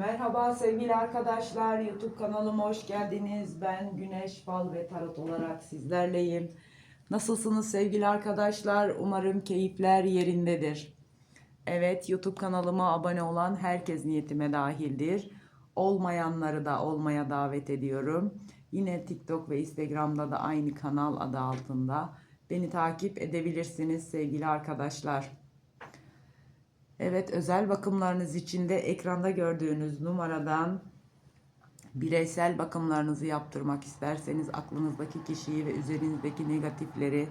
Merhaba sevgili arkadaşlar. YouTube kanalıma hoş geldiniz. Ben Güneş Fal ve Tarot olarak sizlerleyim. Nasılsınız sevgili arkadaşlar? Umarım keyifler yerindedir. Evet, YouTube kanalıma abone olan herkes niyetime dahildir. Olmayanları da olmaya davet ediyorum. Yine TikTok ve Instagram'da da aynı kanal adı altında. Beni takip edebilirsiniz sevgili arkadaşlar. Evet özel bakımlarınız için de ekranda gördüğünüz numaradan bireysel bakımlarınızı yaptırmak isterseniz aklınızdaki kişiyi ve üzerinizdeki negatifleri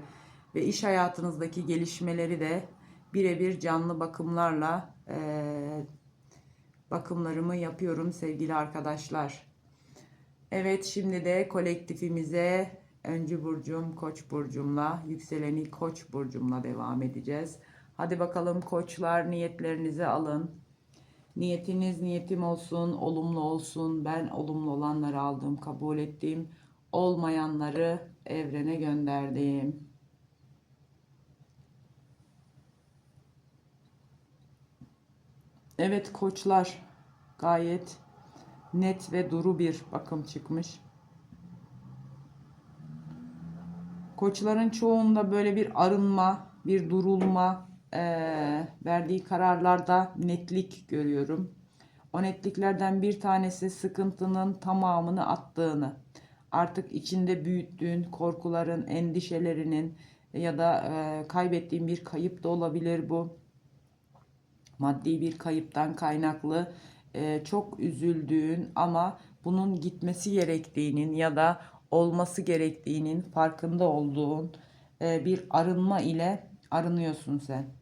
ve iş hayatınızdaki gelişmeleri de birebir canlı bakımlarla eee, bakımlarımı yapıyorum sevgili arkadaşlar. Evet şimdi de kolektifimize öncü burcum Koç burcumla yükseleni Koç burcumla devam edeceğiz. Hadi bakalım koçlar niyetlerinizi alın. Niyetiniz niyetim olsun, olumlu olsun. Ben olumlu olanları aldım, kabul ettim. Olmayanları evrene gönderdim. Evet koçlar gayet net ve duru bir bakım çıkmış. Koçların çoğunda böyle bir arınma, bir durulma, eee, verdiği kararlarda netlik görüyorum. O netliklerden bir tanesi sıkıntının tamamını attığını, artık içinde büyüttüğün korkuların, endişelerinin ya da eee, kaybettiğin bir kayıp da olabilir bu. Maddi bir kayıptan kaynaklı eee, çok üzüldüğün ama bunun gitmesi gerektiğinin ya da olması gerektiğinin farkında olduğun eee, bir arınma ile arınıyorsun sen.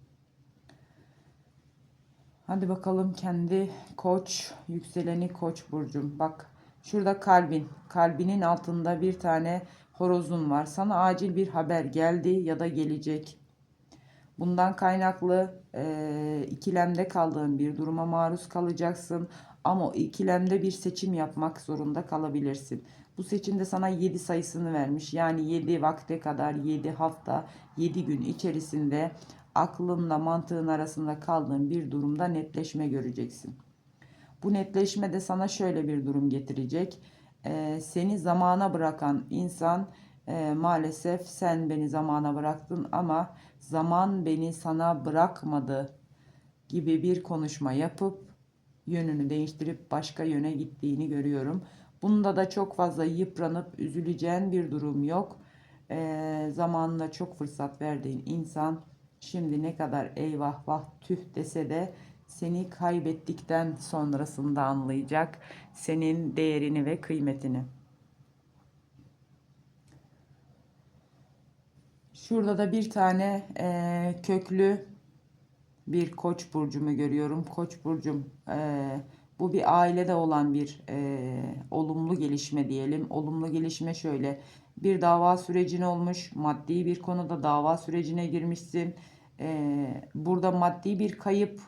Hadi bakalım kendi koç, yükseleni koç burcum. Bak şurada kalbin, kalbinin altında bir tane horozun var. Sana acil bir haber geldi ya da gelecek. Bundan kaynaklı e, ikilemde kaldığın bir duruma maruz kalacaksın. Ama o ikilemde bir seçim yapmak zorunda kalabilirsin. Bu seçimde sana 7 sayısını vermiş. Yani 7 vakte kadar 7 hafta 7 gün içerisinde aklınla mantığın arasında kaldığın bir durumda netleşme göreceksin. Bu netleşme de sana şöyle bir durum getirecek. Ee, seni zamana bırakan insan e, maalesef sen beni zamana bıraktın ama zaman beni sana bırakmadı gibi bir konuşma yapıp yönünü değiştirip başka yöne gittiğini görüyorum. Bunda da çok fazla yıpranıp üzüleceğin bir durum yok. Ee, zamanında çok fırsat verdiğin insan şimdi ne kadar eyvah vah tüh dese de seni kaybettikten sonrasında anlayacak senin değerini ve kıymetini. Şurada da bir tane eee, köklü bir koç burcumu görüyorum. Koç burcum eee, bu bir ailede olan bir eee, olumlu gelişme diyelim. Olumlu gelişme şöyle bir dava sürecin olmuş. Maddi bir konuda dava sürecine girmişsin. Eee, burada maddi bir kayıp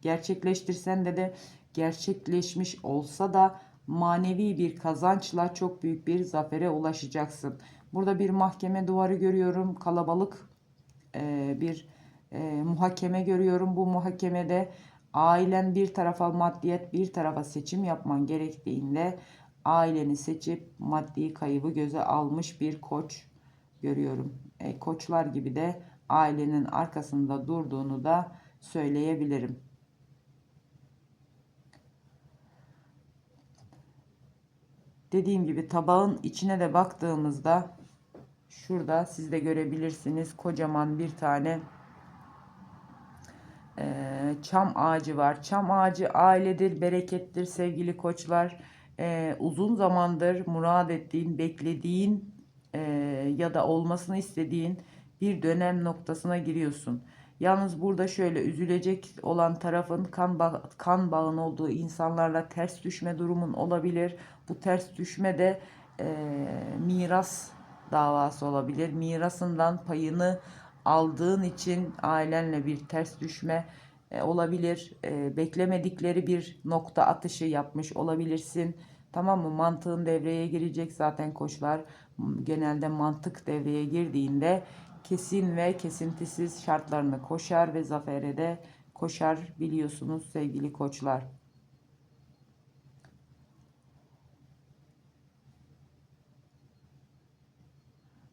gerçekleştirsen de de gerçekleşmiş olsa da manevi bir kazançla çok büyük bir zafere ulaşacaksın. Burada bir mahkeme duvarı görüyorum. Kalabalık e, bir e, muhakeme görüyorum. Bu muhakemede ailen bir tarafa maddiyet bir tarafa seçim yapman gerektiğinde aileni seçip maddi kaybı göze almış bir koç görüyorum. E, koçlar gibi de ailenin arkasında durduğunu da söyleyebilirim. Dediğim gibi tabağın içine de baktığımızda şurada siz de görebilirsiniz kocaman bir tane çam ağacı var. Çam ağacı ailedir, berekettir sevgili koçlar. Eee, uzun zamandır murad ettiğin, beklediğin eee, ya da olmasını istediğin bir dönem noktasına giriyorsun. Yalnız burada şöyle üzülecek olan tarafın kan, ba kan bağın olduğu insanlarla ters düşme durumun olabilir. Bu ters düşme de eee, miras davası olabilir. Mirasından payını aldığın için ailenle bir ters düşme e, e, olabilir. E, beklemedikleri bir nokta atışı yapmış olabilirsin. Tamam mı? Mantığın devreye girecek zaten koçlar. Genelde mantık devreye girdiğinde kesin ve kesintisiz şartlarını koşar ve zafere de koşar biliyorsunuz sevgili koçlar.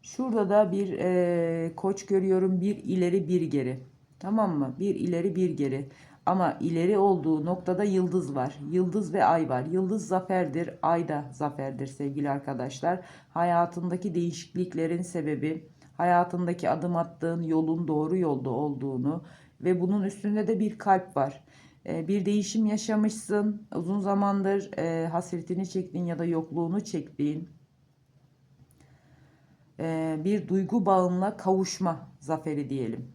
Şurada da bir e, koç görüyorum. Bir ileri bir geri. Tamam mı? Bir ileri bir geri. Ama ileri olduğu noktada yıldız var. Yıldız ve ay var. Yıldız zaferdir, ay da zaferdir sevgili arkadaşlar. Hayatındaki değişikliklerin sebebi, hayatındaki adım attığın yolun doğru yolda olduğunu ve bunun üstünde de bir kalp var. E, bir değişim yaşamışsın. Uzun zamandır e, hasretini çektiğin ya da yokluğunu çektiğin e, bir duygu bağınla kavuşma zaferi diyelim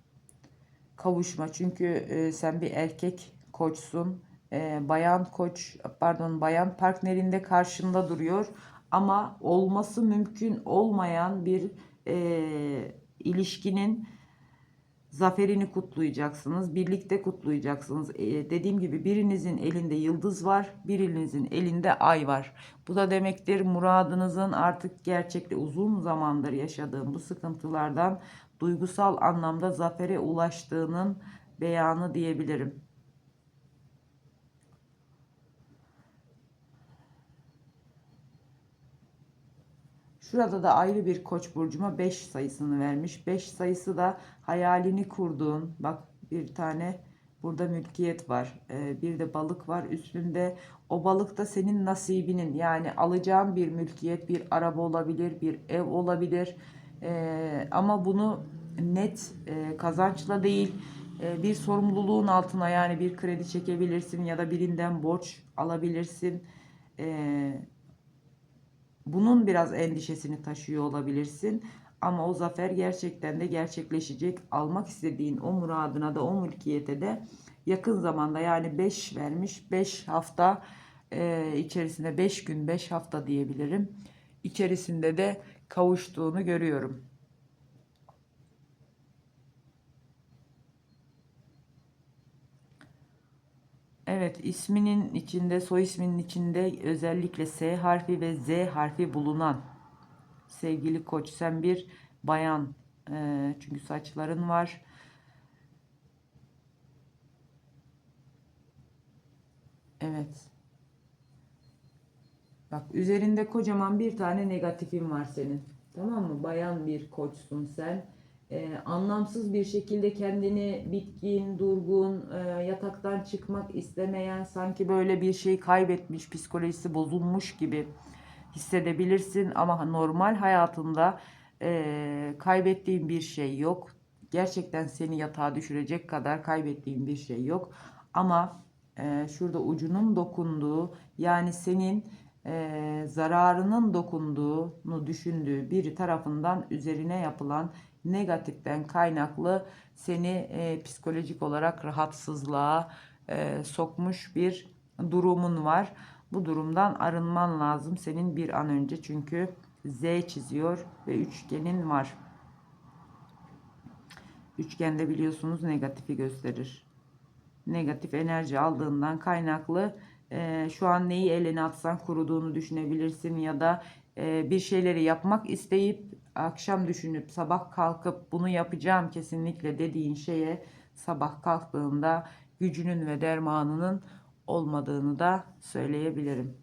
kavuşma. Çünkü e, sen bir erkek koçsun. E, bayan koç pardon bayan partnerinde karşında duruyor. Ama olması mümkün olmayan bir e, ilişkinin zaferini kutlayacaksınız. Birlikte kutlayacaksınız. E, dediğim gibi birinizin elinde yıldız var, birinizin elinde ay var. Bu da demektir muradınızın artık gerçekte uzun zamandır yaşadığım bu sıkıntılardan duygusal anlamda zafere ulaştığının beyanı diyebilirim. Şurada da ayrı bir koç burcuma 5 sayısını vermiş. 5 sayısı da hayalini kurduğun bak bir tane burada mülkiyet var. Ee, bir de balık var üstünde. O balık da senin nasibinin yani alacağın bir mülkiyet bir araba olabilir bir ev olabilir. Ee, ama bunu net e, kazançla değil e, bir sorumluluğun altına yani bir kredi çekebilirsin ya da birinden borç alabilirsin. E, bunun biraz endişesini taşıyor olabilirsin. Ama o zafer gerçekten de gerçekleşecek. Almak istediğin o muradına da o mülkiyete de yakın zamanda yani 5 vermiş 5 hafta e, içerisinde 5 gün 5 hafta diyebilirim. İçerisinde de kavuştuğunu görüyorum. Evet, isminin içinde, soy isminin içinde özellikle S harfi ve Z harfi bulunan sevgili koç sen bir bayan e, çünkü saçların var. Evet. Bak üzerinde kocaman bir tane negatifin var senin. Tamam mı? Bayan bir koçsun sen e, anlamsız bir şekilde kendini bitkin, durgun, e, yataktan çıkmak istemeyen, sanki böyle bir şey kaybetmiş, psikolojisi bozulmuş gibi hissedebilirsin. Ama normal hayatında e, kaybettiğin bir şey yok. Gerçekten seni yatağa düşürecek kadar kaybettiğin bir şey yok. Ama e, şurada ucunun dokunduğu yani senin e, zararının dokunduğunu düşündüğü biri tarafından üzerine yapılan negatiften kaynaklı seni e, psikolojik olarak rahatsızlığa e, sokmuş bir durumun var. Bu durumdan arınman lazım senin bir an önce çünkü Z çiziyor ve üçgenin var. Üçgende biliyorsunuz negatifi gösterir. Negatif enerji aldığından kaynaklı e, şu an neyi eline atsan kuruduğunu düşünebilirsin ya da e, bir şeyleri yapmak isteyip akşam düşünüp sabah kalkıp bunu yapacağım kesinlikle dediğin şeye sabah kalktığında gücünün ve dermanının olmadığını da söyleyebilirim.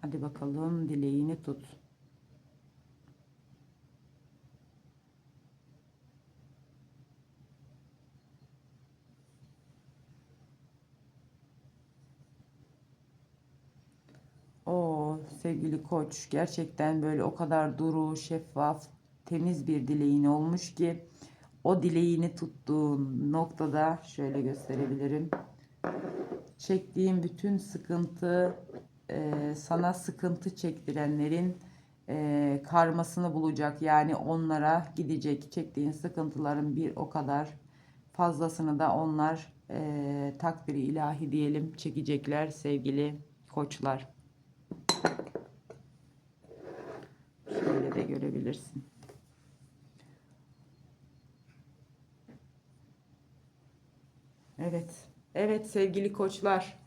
Hadi bakalım dileğini tut. Sevgili koç gerçekten böyle o kadar duru, şeffaf, temiz bir dileğin olmuş ki o dileğini tuttuğun noktada şöyle gösterebilirim. Çektiğin bütün sıkıntı e, sana sıkıntı çektirenlerin e, karmasını bulacak. Yani onlara gidecek. Çektiğin sıkıntıların bir o kadar fazlasını da onlar e, takdiri ilahi diyelim çekecekler sevgili koçlar. Şöyle de görebilirsin. Evet. Evet sevgili koçlar.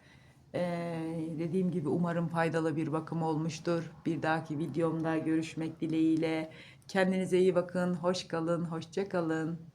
Ee, dediğim gibi umarım faydalı bir bakım olmuştur. Bir dahaki videomda görüşmek dileğiyle. Kendinize iyi bakın. Hoş kalın. Hoşça kalın.